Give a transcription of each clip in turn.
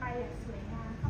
ไปอย่างสวยงาม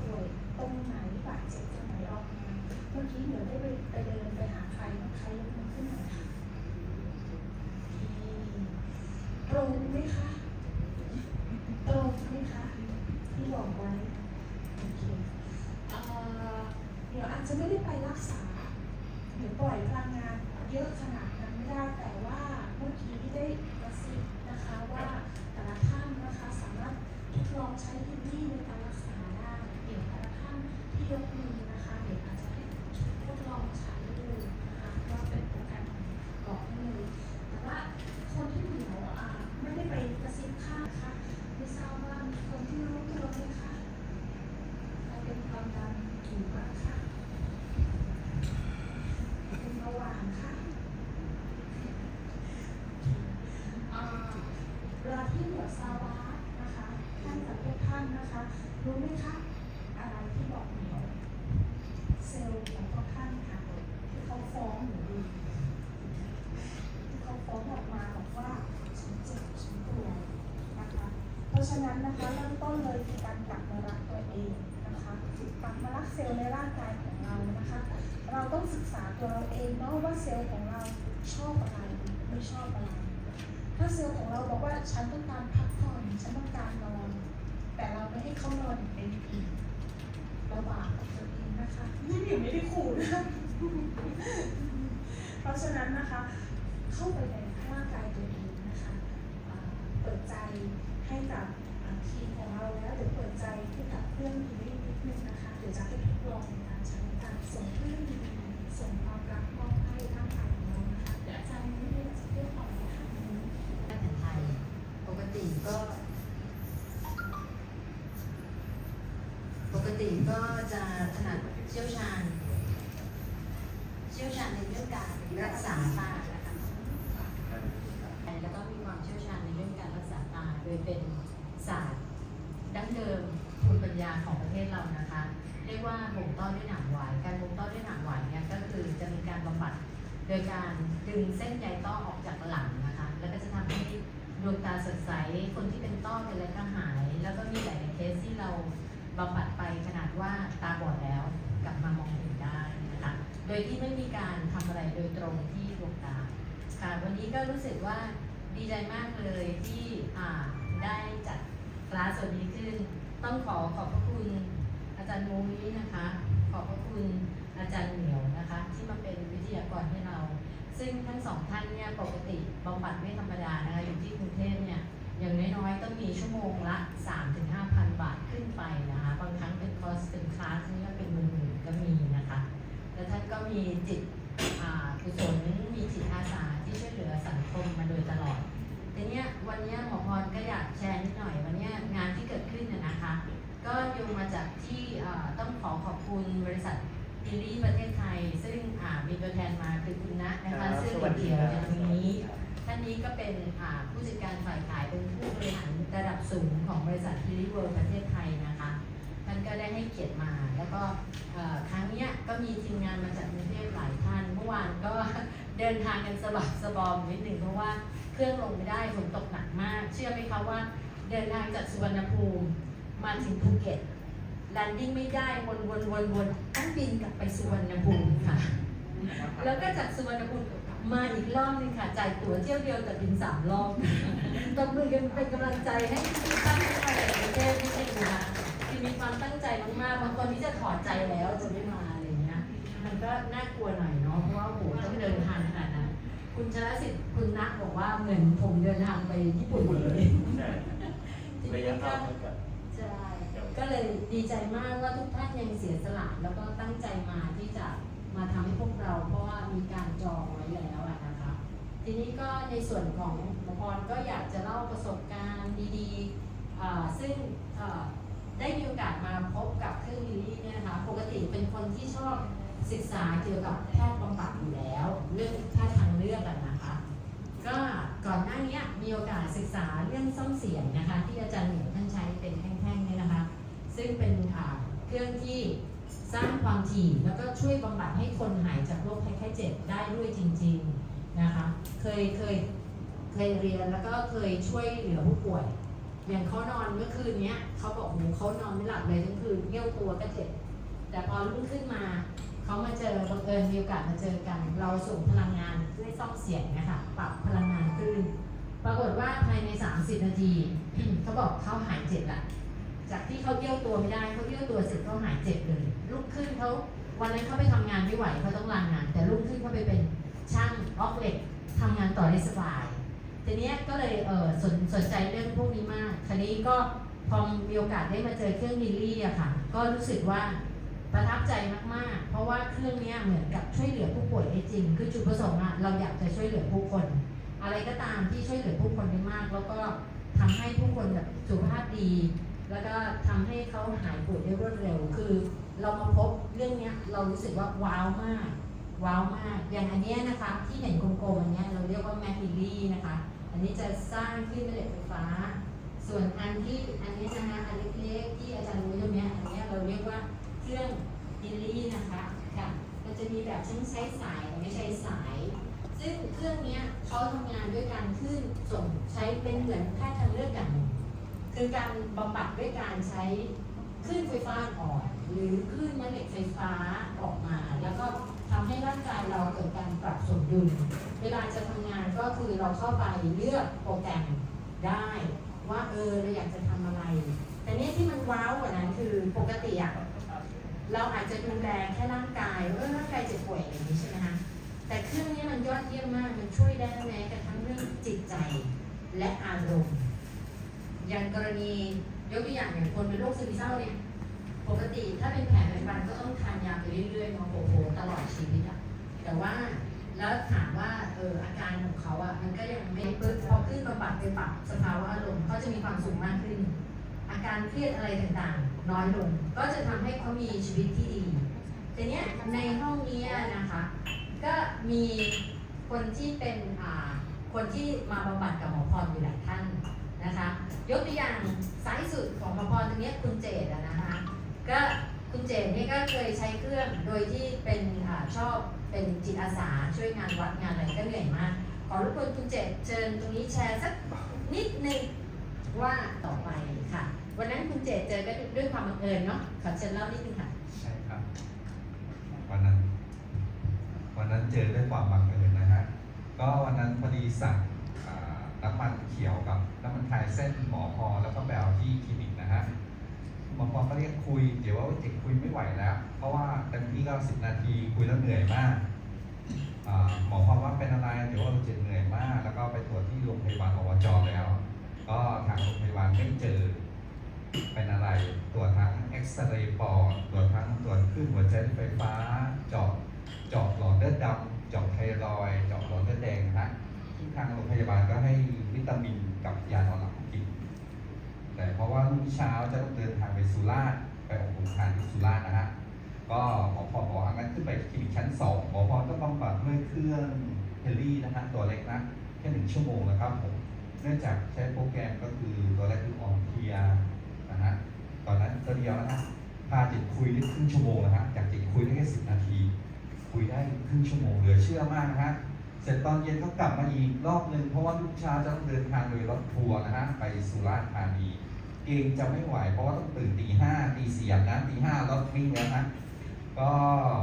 ป่วยตรงไหนบาดเจ็บตรงไหนออกมาเมื่อกี้เดี๋ยวได้ไปไปเดินไปหาใครบ้งใครยกมือขึ้นหน่อยค่ะตรงไหมคะตรงไหมคะที่บอกไว้โอเคเดี๋ยวอาจจะไม่ได้ไปรักษาเดี๋ยวปล่อยพลังงานเยอะขนาดนั้นไม่ได้แต่ว่าเมื่อกี้ได้กระซิบนะคะว่าแต่ละท่านนะคะสามารถ ทดลองใช้ที่นี่ในการรักษาได้เดี๋ยวแต่ละท่านที่ยกมือนะคะ เดี๋ยวอาจจะให้ทดลองใช้ดูนะคะว่าเป็นโปรแกรมบอกให้เลยแต่ว่าคนที่เหนียวอ่าไม่ได้ไปกระซิบข้างนะคะไม่ทราบว่ามีคนที่รู้ตัวไหมคะใครเป็นความดันถูกบ้างคะเป็นเบาหวานค่ะอ่า เว ลาที่เหนือซาวานะคะท่านกับทุกท่านนะคะ รู้ไหมคะอะไรที่บอกเหนียวเซลล์ของพวกท่านค่ะที่เขาฟ้องหนูที่เขาฟ้องออกมาบอกว่าฉันเจ็บฉันป่วยนะคะ เพราะฉะนั้นนะคะเริ่มต้นเลยคือการกลับมารักตัวเองนะคะกลับมารักเซลล์ในร่างกายของเรานะคะ เราต้องศึกษาตัวเราเองเนาะว่าเซลล์ของเราชอบอะไรไม่ชอบอะไร ถ้าเซลล์ของเราบอกว่าฉันต้องการพักผ่อนฉันต้องการนอน แต่เราไม่ให้เขานอนอย่างเต็มที่เราบาปกับตัวเองนะคะนี่หนิไม่ได้ขู่นะเพราะฉะนั้นนะคะ เข้าไปในร่างกายตัวเองนะคะอ่าเปิดใจให้กับอ่าทีมของเราแล้วเดี๋ยวเปิดใจให้กับเพื่อนทีนี้นิดนึงนะคะเดี๋ยวจะให้ทดลองในการใช้การส่งเพื่อนดีๆส่งความรักมอบให้ร่างกายของเรานะคะเดี๋ยวอาจารย์นี่จะเรียกต่อเลยค่ะ แพทย์แผนไทยปกติก็ ป ก็จะถนัดเชี่ยวชาญ เชี่ยวชาญในเรื่องการรักษาตานะคะแล้วก็มีความเชี่ยวชาญในเรื่องการรักษาตา โดยเป็นศาสตร์ดั้งเดิมภูมิปัญญาของประเทศเรานะคะ เรียกว่าบ่งต้อด้วยหนังหวายการบ่งต้อด้วยหนังหวายเนี่ยก็คือจะมีการบำบัดโดยการดึงเส้นใยต้อออกจากหลังนะคะ แล้วก็จะทำให้ดวงตาสดใส คนที่เป็นต้อเป็นอะไรก็หาย แล้วก็มีหลายเคสที่เราบำบัด ขนาดว่าตาบอดแล้วกลับมามองเห็นได้นะคะโดยที่ไม่มีการทำอะไรโดยตรงที่ดวงตาค่ะวันนี้ก็รู้สึกว่าดีใจมากเลยที่ได้จัดคลาสวันนี้ขึ้น ต้องขอขอบพระคุณอาจารย์มุ้ยนะคะ ขอบพระคุณอาจารย์เหนียวนะคะ ที่มาเป็นวิทยากรให้เรา ซึ่งทั้งสองท่านเนี่ยปกติบำบัดไม่ธรรมดานะคะอยู่ที่กรุงเทพเนี่ย อย่างน้อยๆต้องมีชั่วโมงละ 3-5,000 บาทขึ้นไปนะคะ บางครั้งเป็นคอร์สเป็นคลาสนี่ก็เป็นหมื่นๆก็มีนะคะ แล้วท่านก็มีจิตอ่ากุศลมีจิตอาสาที่ช่วยเหลือสังคมมาโดยตลอดทีเนี้ยวันเนี้ยหมอพรก็อยากแชร์นิดหน่อยวันเนี้ยงานที่เกิดขึ้นน่ะนะคะ ก็โยงมาจากที่อ่าต้องขอขอบคุณบริษัททีรีประเทศไทย ซึ่งอ่ามีตัวแทนมาคือคุณณะนะคะซึ่งเดี่ยวในตรงนี้ ท่านนี้ก็เป็นผู้จัดการฝ่ายขายเป็นผู้บริหารระดับสูงของบริษัททีรีเวิร์ประเทศไทยนะคะท่านก็ได้ให้เกียรติมา แล้วก็ครั้งนี้ก็มีทีมงานมาจากกรุงเทพหลายท่าน เมื่อวานก็เดินทางกันสบักสบอมนิดหนึ่งเพราะว่าเครื่องลงไม่ได้ฝนตกหนักมาก เชื่อไหมคะว่าเดินทางจากสุวรรณภูมิมาถึงภูเก็ตแลนดิ้งไม่ได้วนวนวนวนต้องบินกลับไปสุวรรณภูมิค่ะ แล้วก็จากสุวรรณภูมิ มาอีกรอบหนึงค่ะ จ่ายตั๋วเที่ยวเดียวแต่บินสามรอบตบมือกันเป็นกำลังใจให้ทุกท่านที่มาจากกรุงเทพที่นี่นะคะที่มีความตั้งใจมากๆบางคนที่จะถอดใจแล้วจะไม่มาอะไรอย่างเงี้ยมันก็น่ากลัวหน่อยเนาะเพราะว่าโอ้โหต้องเดินทางขนาดนั้นคุณชนะสิทธิ์คุณนักบอกว่าเหมือนผมเดินทางไปญี่ปุ่นเลยใช่ระยะทางเท่ากับใช่กับก็เลยดีใจมากว่าทุกท่านยังเสียสละแล้วก็ตั้งใจมาที่จะ มาทำให้พวกเราเพราะว่ามีการจองไว้แล้วนะคะ ทีนี้ก็ในส่วนของหมอพรก็อยากจะเล่าประสบการณ์ดีๆ ซึ่งได้มีโอกาสมาพบกับเครื่องลิลี่เนี่ยนะคะปกติเป็นคนที่ชอบศึกษาเกี่ยวกับแพทย์บำบัดอยู่แล้ว เรื่องแพทย์ทางเลือกนะคะ ก็ก่อนหน้านี้มีโอกาสศึกษาเรื่องซ่อมเสียงนะคะ ที่อาจารย์เหนียวท่านใช้เป็นแท่งๆเนี่ยนะคะ ซึ่งเป็นเครื่องที่ สร้างความถี่แล้วก็ช่วยบำบัดให้คนหายจากโรคภัยไข้เจ็บได้ด้วยจริงๆนะคะเคยเคยเคยเรียนแล้วก็เคยช่วยเหลือผู้ป่วย อย่างเขานอนเมื่อคืนเนี้ยเขาบอกโหเขานอนไม่หลับเลยทั้งคืนเยี่ยวตัวก็เจ็บแต่พอรุ่งขึ้นมาเขามาเจอบังเอิญมีโอกาสมาเจอกัน เราส่งพลังงานด้วยซ่อมเสียงนะคะปรับพลังงานคลื่นปรากฏว่าภายใน 30 นาทีเขาบอกเขาหายเจ็บละ จากที่เขาเยี่ยวตัวไม่ได้เขาเยี่ยวตัวเสร็จเขาหายเจ็บเลยลุกขึ้นเขาวันนั้นเขาไปทำงานไม่ไหวเขาต้องลางงาน แต่ลุกขึ้นเขาไปเป็นช่างออกเหล็กทำงานต่อได้สบายทีเนี้ยก็เลยเออสนสนใจเรื่องพวกนี้มากทีนี้ก็พอมีโอกาสได้มาเจอเครื่องมิลลี่อะค่ะ ก็รู้สึกว่าประทับใจมากๆ เพราะว่าเครื่องเนี้ยเหมือนกับช่วยเหลือผู้ป่วยได้จริง คือจุดประสงค์อะเราอยากจะช่วยเหลือผู้คน อะไรก็ตามที่ช่วยเหลือผู้คนได้มาก แล้วก็ทำให้ผู้คนแบบสุขภาพดี แล้วก็ทำให้เขาหายป่วยได้รวดเร็ว คือเรามาพบเรื่องเนี้ยเรารู้สึกว่าว้าวมาก ว้าวมาก อย่างอันเนี้ยนะคะ ที่เห็นกลมๆอันเนี้ยเราเรียกว่าแมคคิลี่นะคะ อันนี้จะสร้างขึ้นแม่เหล็กไฟฟ้า ส่วนอันที่อันนี้นะคะอันเล็กๆที่อาจารย์รู้ตรงเนี้ยอันเนี้ยเราเรียกว่าเครื่องมิลลี่นะคะค่ะมันจะมีแบบทั้งใช้สายไม่ใช้สายซึ่งเครื่องเนี้ยเขาทำงานด้วยการขึ้นส่งใช้เป็นเหมือนแพทย์ทางเลือกอย่างหนึ่ง คือการบำบัดด้วยการใช้คลื่นไฟฟ้าอ่อน หรือคลื่นแม่เหล็กไฟฟ้าออกมา แล้วก็ทำให้ร่างกายเราเกิดการปรับสมดุล เวลาจะทำงานก็คือเราเข้าไปเลือกโปรแกรมได้ ว่าเออเราอยากจะทำอะไร แต่เนี้ยที่มันว้าวกว่านั้นคือปกติอะเราอาจจะดูแลแค่ร่างกายเออร่างกายเจ็บป่วยอะไรอย่างนี้ใช่ไหมคะแต่เครื่องนี้มันยอดเยี่ยมมากมันช่วยได้แม้กระทั่งเรื่องจิตใจและอารมณ์ อย่างกรณียกตัวอย่างอย่างคนเป็นโรคซึมเศร้าเนี่ยปกติถ้าเป็นแผลเป็นฟันก็ต้องทานยาไปเรื่อยๆเนาโอ้โหตลอดชีวิตอะแต่ว่าแล้วถามว่าเอออาการของเขาอะมันก็ยังไม่ปึ๊บพอขึ้นบำบัดไปปรับสภาวะอารมณ์เขาจะมีความสุขมากขึ้น อาการเครียดอะไรต่างๆ น้อยลง ก็จะทำให้เขามีชีวิตที่ดีแต่เนี้ยในห้องนี้นะคะ ก็มีคนที่เป็นอ่าคนที่มาบำบัดกับหมอพรอยู่หลายท่าน นะคะ ยกตัวอย่างซ้ายสุดของหมอพรตรงนี้คุณเจดอะนะคะก็คุณเจดนี่ก็เคยใช้เครื่องโดยที่เป็นอชอบเป็นจิตอาสาช่วยงานวัดงานอะไรก็เหนื่อยมาก ขอรบกวนคุณเจดเชิญตรงนี้แชร์สักนิดนึงว่าต่อไปค่ะ วันนั้นคุณเจดเจอก็ด้วยความบังเอิญเนาะขอเชิญเล่านิดนึงค่ะใช่ครับ วันนั้น วันนั้นเจอด้วยความบังเอิญนะฮะก็วันนั้นพอดีสั่ง น้ำมันเขียวกับน้ำมันคลายเส้นหมอพอแล้วก็แบลที่คลินิกนะฮะหมอพอก็เรียกคุย เดี๋ยวว่าเด็กคุยไม่ไหวแล้ว เพราะว่าเต็มที่ก็สิบนาทีคุยแล้วเหนื่อยมากหมอพอว่าเป็นอะไรเดี๋ยวว่าเจ็บเหนื่อยมาก แล้วก็ไปตรวจที่โรงพยาบาลอบจแล้ว ก็ทางโรงพยาบาลไม่เจอเป็นอะไรตรวจทั้งเอ็กซเรย์ปอดตรวจทั้งตรวจคลื่นหัวใจไฟฟ้าเจาะเจาะหลอดเลือดดำเจาะไทรอยด์เจาะหลอดเลือดแดงนะฮะ ทางโรงพยาบาลก็ให้วิตามินกับยานอนหลับกิน แต่เพราะว่ารุ่งเช้าจะต้องเดินทางไปสุราษฎร์ไปออกรงทานที่สุราษฎร์นะฮะ ก็หมอพอบอกว่างั้นขึ้นไปคลินิกชั้นสองหมอพอก็บำบัดด้วยเครื่องเฮลี่นะฮะตัวเล็กนะแค่หนึ่งชั่วโมงนะครับผม เนื่องจากใช้โปรแกรมก็คือตัวแรกคือออนเทียนะฮะ ตอนนั้นก็เดียวแล้วนะพาจิตคุยได้ครึ่งชั่วโมงนะฮะ จากจิตคุยได้แค่สิบนาที คุยได้ครึ่งชั่วโมงเหลือเชื่อมากนะฮะ เสร็จตอนเย็นก็กลับมาอีกรอบหนึ่งเพราะว่าลูกช้าจะต้องเดินทางโดยรถทัวร์นะฮะไปสุราษฎร์ธานีเกงจะไม่ไหว เพราะว่าต้องตื่นตีห้าตีสี่อาบน้ำตีห้ารถวิ่งแล้วนะก็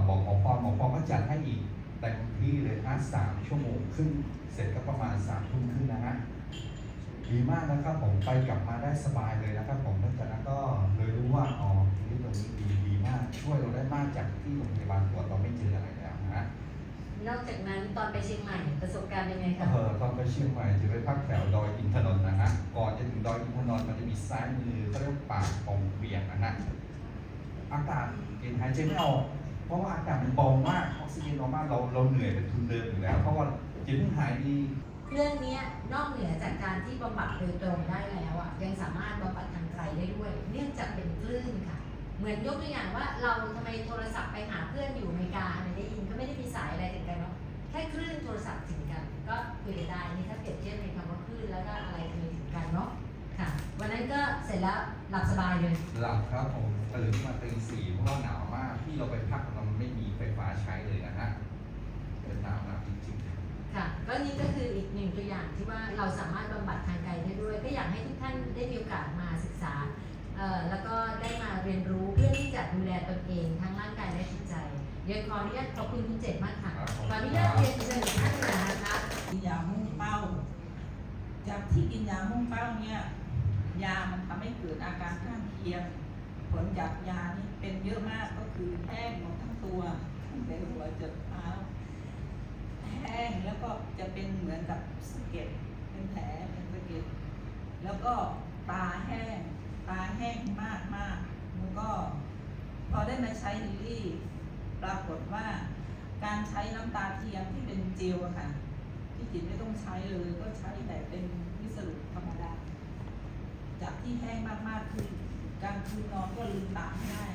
บอกหมอพรหมอพรก็จัดให้อีกเต็มที่เลยฮะสามชั่วโมงครึ่งเสร็จก็ประมาณสามทุ่มครึ่งนะฮะดีมากนะครับผมไปกลับมาได้สบายเลยนะครับผมหลังจากนั้นก็เลยรู้ว่าอ๋อที่ตรงนี้ดีดีมาก ช่วยเราได้มากจากที่โรงพยาบาลตรวจเราไม่เจออะไร นอกจากนั้นตอนไปเชียงใหม่ประสบการณ์ยังไงคะเออตอนไปเชียงใหม่จะไปพักแถวดอยอินทนนท์นะฮะก่อนจะถึงดอยอินทนนท์มันจะมีซ้ายมือเขาเรียกว่าป่าปงเปียงยกนะฮะอากาศเย็นหายใจไม่ออกเพราะว่าอากาศมันเบามากออกซิเจนน้อยมากเราเราเหนื่อยเป็นทุนเดิมอยู่แล้ว เพราะว่าจิตเพิ่งหายดีเครื่องเนี้ยนอกเหนือจากการที่บำบัดโดยตรงได้แล้วอะยังสามารถบำบัดทางไกลได้ด้วย เนื่องจากเป็นคลื่นค่ะ เหมือนยกตัวอย่างว่าเราทำไมโทรศัพท์ไปหาเพื่อนอยู่อเมริกาไม่ได้ยินก็ไม่ได้มีสายอะไรถึงกันเนาะแค่คลื่นโทรศัพท์ถึงกัน ก็คุยกันได้นี่ถ้าเปรียบเทียบในคำว่าคลื่นแล้วก็อะไรคุยถึงกันเนาะค่ะ วันนั้นก็เสร็จแล้วหลับสบายเลยหลับครับผมตื่นมาตีสี่เพราะว่าหนาวมากที่เราไปพักเราไม่มีไฟฟ้าใช้เลยนะฮะเป็นหนาวมากจริงๆค่ะก็นี่ก็คืออีกหนึ่งตัวอย่างที่ว่าเราสามารถบำบัดทางไกลได้ด้วย ก็อยากให้ทุกท่านได้มีโอกาสมาศึกษาเอ่อ แล้วก็ได้มาเรียนรู้เพื่อที่จะดูแลตนเองทั้งร่างกายและจิตใจ เดี๋ยวขออนุญาตขอบคุณคุณเจตมากค่ะครับขออนุญาตเรียนเชิญท่านเลยนะคะกินยามุ่งเป้า จากที่กินยามุ่งเป้าเนี่ยยามันทำให้เกิดอาการข้างเคียง ผลจากยานี่เป็นเยอะมากก็คือแห้งหมดทั้งตัวตั้งแต่หัวจนเท้าแห้งแล้วก็จะเป็นเหมือนกับสะเก็ดเป็นแผลเป็นสะเก็ดแล้วก็ตาแห้ง ตาแห้งมากมากแล้วก็พอได้มาใช้ลิลี่ปรากฏว่า การใช้น้ำตาเทียมที่เป็นเจลอะค่ะที่จิตไม่ต้องใช้เลยก็ใช้แต่เป็นวิสรุปธรรมดา จากที่แห้งมากๆคือกางคืนนอนก็ลืมตาไม่ได้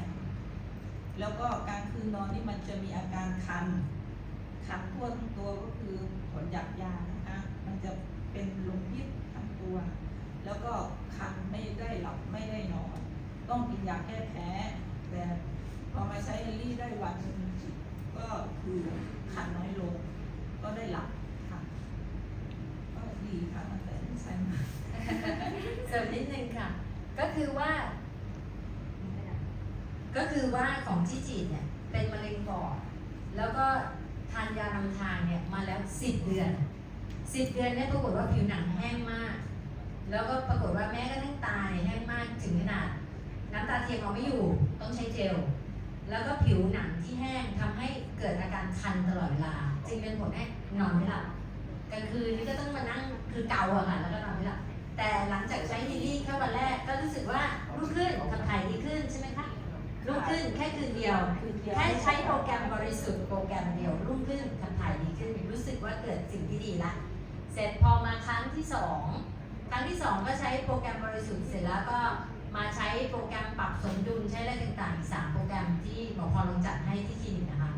แล้วก็กางคืนนอนนี่มันจะมีอาการคัน คันทั่วทั้งตัวก็คือผลจากยานะคะ มันจะเป็นลมพิษทั้งตัว แล้วก็คันไม่ได้หลับไม่ได้นอน ต้องกินยาแก้แพ้ แต่พอมาใช้ลิลลี่ได้วันหนึ่งก็คือคันน้อยลง ก็ได้หลับค่ะ ก็ดีค่ะตั้งแต่ที่ใช้มาเสริมนิดนึงค่ะ ก็คือว่า ก็คือว่าของที่จีนเนี่ยเป็นมะเร็งปอดแล้วก็ทานยานำทางเนี่ยมาแล้วสิบเดือนสิบเดือนเนี่ยปรากฏว่าผิวหนังแห้งมาก แล้วก็ปรากฏว่าแม้กระทั่งตาเนี่ยแห้งมากถึงขนาด น้ำตาเทียมเอาไม่อยู่ต้องใช้เจล แล้วก็ผิวหนังที่แห้งทำให้เกิดอาการคันตลอดเวลา จึงเป็นผลให้นอนไม่หลับกลางคืนนี่ก็ต้องมานั่งคือเกาอะค่ะแล้วก็นอนไม่หลับแต่หลังจากใช้ฮิลลี่แค่วันแรกก็รู้สึกว่ารุ่งขึ้นขับถ่ายดีขึ้นใช่ไหมคะรุ่งขึ้นแค่คืนเดียวแค่ใช้โปรแกรมบริสุทธิ์โปรแกรมเดียวรุ่งขึ้นขับถ่ายดีขึ้นรู้สึกว่าเกิดสิ่งที่ดีละเสร็จพอมาครั้งที่สองครั้งที่สองก็ใช้โปรแกรมบริสุทธิ์เสร็จแล้วก็ มาใช้โปรแกรมปรับสมดุลใช้อะไรต่างๆสามโปรแกรมที่หมอพรลงจัดให้ที่คลินิกนะคะ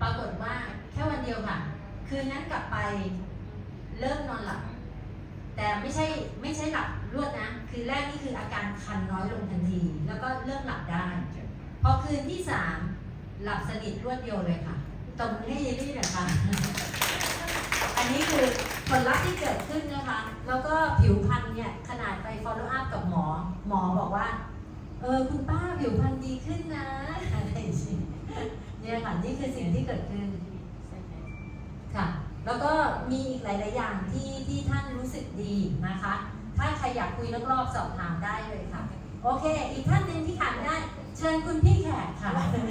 ปรากฏว่าแค่วันเดียวค่ะ คืนนั้นกลับไปเริ่มนอนหลับ แต่ไม่ใช่ไม่ใช่หลับรวดนะ คือแรกนี่คืออาการคันน้อยลงทันที แล้วก็เริ่มหลับได้ พอคืนที่สามหลับสนิทรวดเดียวเลยค่ะตบมือให้เยลลี่หน่อยค่ะ อันนี้คือผลลัพธ์ที่เกิดขึ้นนะคะ แล้วก็ผิวพรรณเนี่ยขนาดไป follow up กับหมอ หมอบอกว่า เออคุณป้าผิวพรรณดีขึ้นนะอะไรอย่างนี้เนี่ยค่ะนี่คือสิ่งที่เกิดขึ้นค่ะ แล้วก็มีอีกหลาย ๆ อย่างที่ที่ท่านรู้สึกดีนะคะ ถ้าใครอยากคุยรอบๆสอบถามได้เลยค่ะ โอเค อีกท่านหนึ่งที่ขาดไม่ได้ เชิญคุณพี่แขกค่ะ